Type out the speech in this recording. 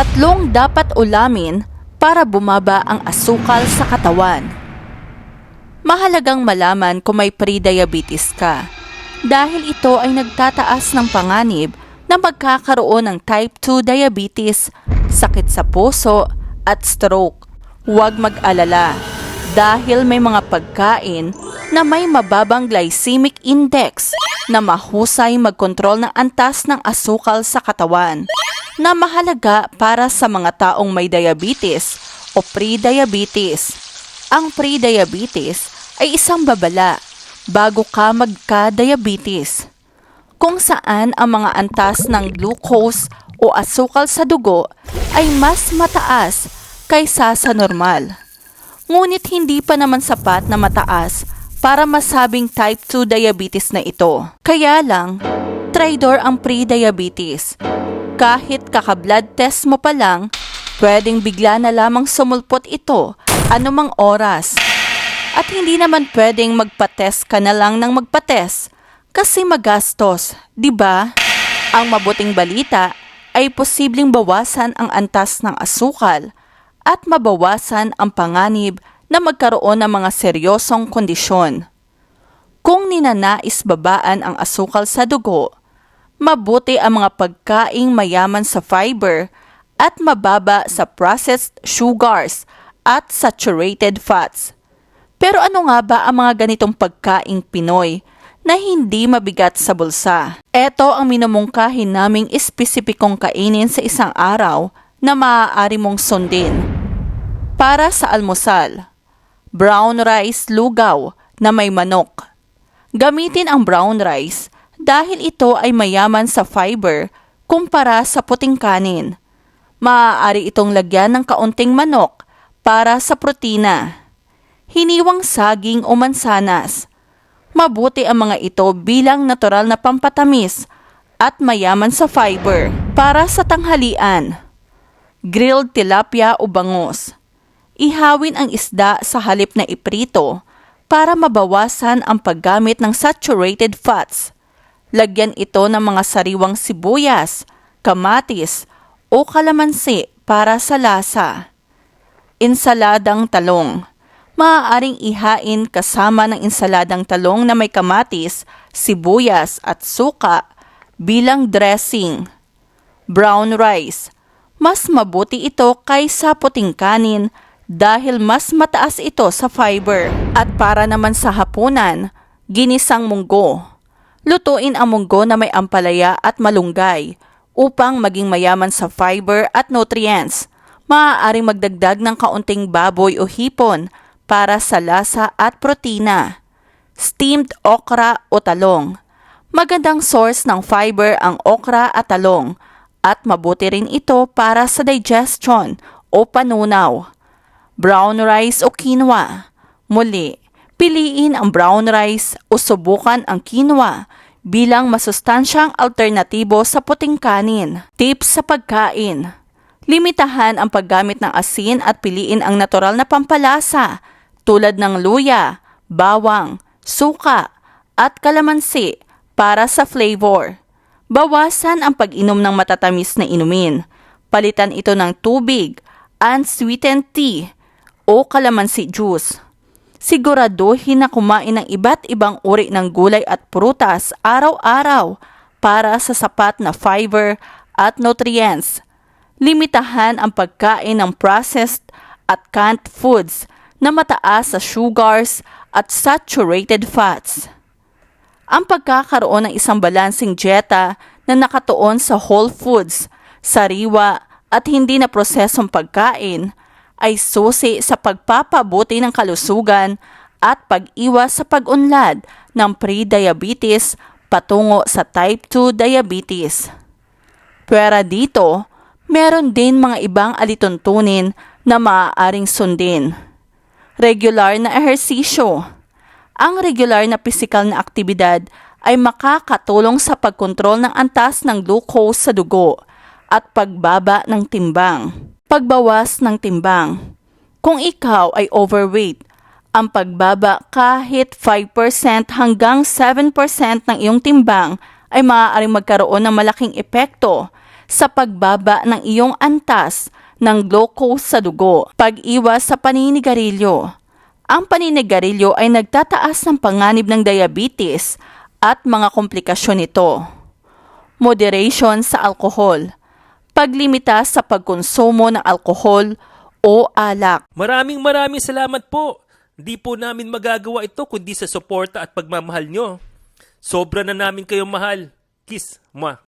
Tatlong dapat ulamin para bumaba ang asukal sa katawan. Mahalagang malaman kung may pre-diabetes ka dahil ito ay nagtataas ng panganib na magkakaroon ng type 2 diabetes, sakit sa puso at stroke. Huwag mag-alala dahil may mga pagkain na may mababang glycemic index na mahusay magkontrol ng antas ng asukal sa katawan na mahalaga para sa mga taong may diabetes o pre-diabetes. Ang pre-diabetes ay isang babala bago ka magka-diabetes kung saan ang mga antas ng glucose o asukal sa dugo ay mas mataas kaysa sa normal. Ngunit hindi pa naman sapat na mataas para masabing type 2 diabetes na ito. Kaya lang, traidor ang pre-diabetes. Kahit kaka-blood test mo pa lang, pwedeng bigla na lamang sumulpot ito anumang oras. At hindi naman pwedeng magpa-test ka na lang ng magpa-test kasi magastos, 'di ba? Ang mabuting balita ay posibleng bawasan ang antas ng asukal at mabawasan ang panganib na magkaroon ng mga seryosong kondisyon. Kung ninanais babaan ang asukal sa dugo, mabuti ang mga pagkaing mayaman sa fiber at mababa sa processed sugars at saturated fats. Pero ano nga ba ang mga ganitong pagkaing Pinoy na hindi mabigat sa bulsa? Ito ang minumungkahin naming espesipikong kainin sa isang araw na maaari mong sundin. Para sa almusal, brown rice lugaw na may manok. Gamitin ang brown rice dahil ito ay mayaman sa fiber kumpara sa puting kanin. Maaari itong lagyan ng kaunting manok para sa protina hiniwang saging o mansanas. Mabuti ang mga ito bilang natural na pampatamis at mayaman sa fiber para sa tanghalian. Grilled tilapia o bangus. Ihawin ang isda sa halip na iprito para mabawasan ang paggamit ng saturated fats. Lagyan ito ng mga sariwang sibuyas, kamatis, o kalamansi para sa lasa. Insaladang talong maaaring ihain kasama ng insaladang talong na may kamatis, sibuyas at suka bilang dressing. Brown rice. Mas mabuti ito kaysa puting kanin dahil mas mataas ito sa fiber. At para naman sa hapunan, ginisang munggo. Lutuin ang munggo na may ampalaya at malunggay upang maging mayaman sa fiber at nutrients. Maaaring magdagdag ng kaunting baboy o hipon para sa lasa at protina. Steamed okra o talong. Magandang source ng fiber ang okra at talong at mabuti rin ito para sa digestion o panunaw. Brown rice o quinoa. Muli, piliin ang brown rice o subukan ang quinoa bilang masustansyang alternatibo sa puting kanin. Tips sa pagkain. Limitahan ang paggamit ng asin at piliin ang natural na pampalasa tulad ng luya, bawang, suka, at kalamansi para sa flavor. Bawasan ang pag-inom ng matatamis na inumin. Palitan ito ng tubig, unsweetened tea, o kalamansi juice. Siguraduhin na kumain ng iba't ibang uri ng gulay at prutas araw-araw para sa sapat na fiber at nutrients. Limitahan ang pagkain ng processed at canned foods na mataas sa sugars at saturated fats. Ang pagkakaroon ng isang balansing dieta na nakatuon sa whole foods, sariwa at hindi na prosesong pagkain ay susi sa pagpapabuti ng kalusugan at pag-iwas sa pag-unlad ng pre-diabetes patungo sa type 2 diabetes. Pwera dito, meron din mga ibang alituntunin na maaaring sundin regular na ehersisyo. Ang regular na pisikal na aktibidad ay makakatulong sa pagkontrol ng antas ng glucose sa dugo at pagbaba ng timbang. Pagbawas ng timbang. Kung ikaw ay overweight, ang pagbaba kahit 5% hanggang 7% ng iyong timbang ay maaaring magkaroon ng malaking epekto sa pagbaba ng iyong antas ng glucose sa dugo, pag-iwas sa paninigarilyo. Ang paninigarilyo ay nagtataas ng panganib ng diabetes at mga komplikasyon nito. Moderation sa alkohol. Paglimita sa pagkonsumo ng alkohol o alak. Maraming maraming salamat po. Hindi po namin magagawa ito kundi sa suporta at pagmamahal nyo. Sobra na namin kayong mahal. Kiss, ma.